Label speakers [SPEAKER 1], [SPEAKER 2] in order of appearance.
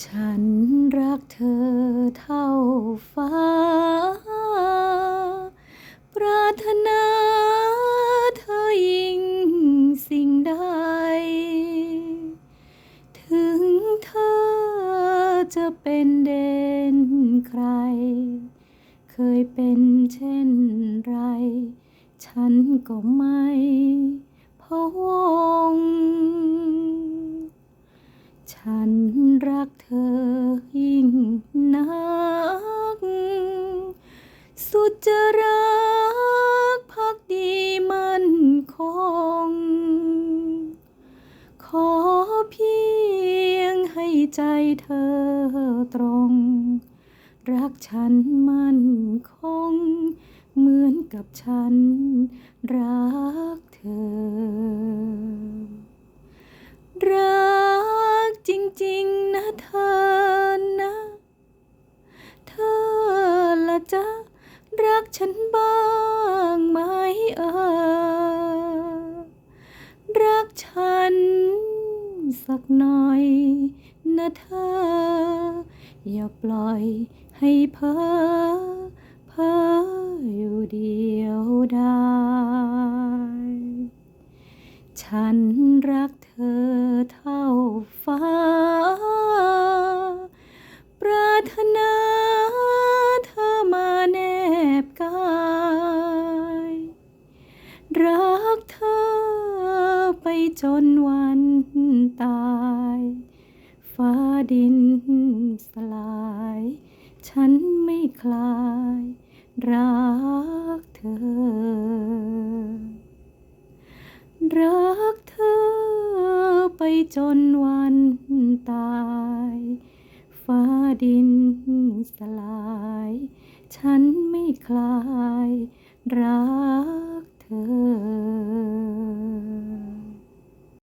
[SPEAKER 1] ฉันรักเธอเท่าฟ้า ปรารถนาเธอยิ่งสิ่งใด ถึงเธอจะเป็นเด่นใคร เคยเป็นเช่นไร ฉันก็ไม่พะวงฉัน รักเธอยิ่งนัก สุดจะรักพักดีมั่นคง ขอเพียงให้ใจเธอตรง รักฉันมั่นคง เหมือนกับฉันรักเธอรัก ฉันบ้างไหมเออรักฉันสักหน่อยนะเธอ อย่าปล่อยให้เพ้อเพ้ออยู่เดียวดายฉันรักเธอเท่าฟ้า บกายรักเธอไปจนวันตาย ฟ้าดินสลาย ฉันไม่คลาย รักเธอ รักเธอไปจนวันตาย ฟ้าดินสลาย ฉัน คลายรัก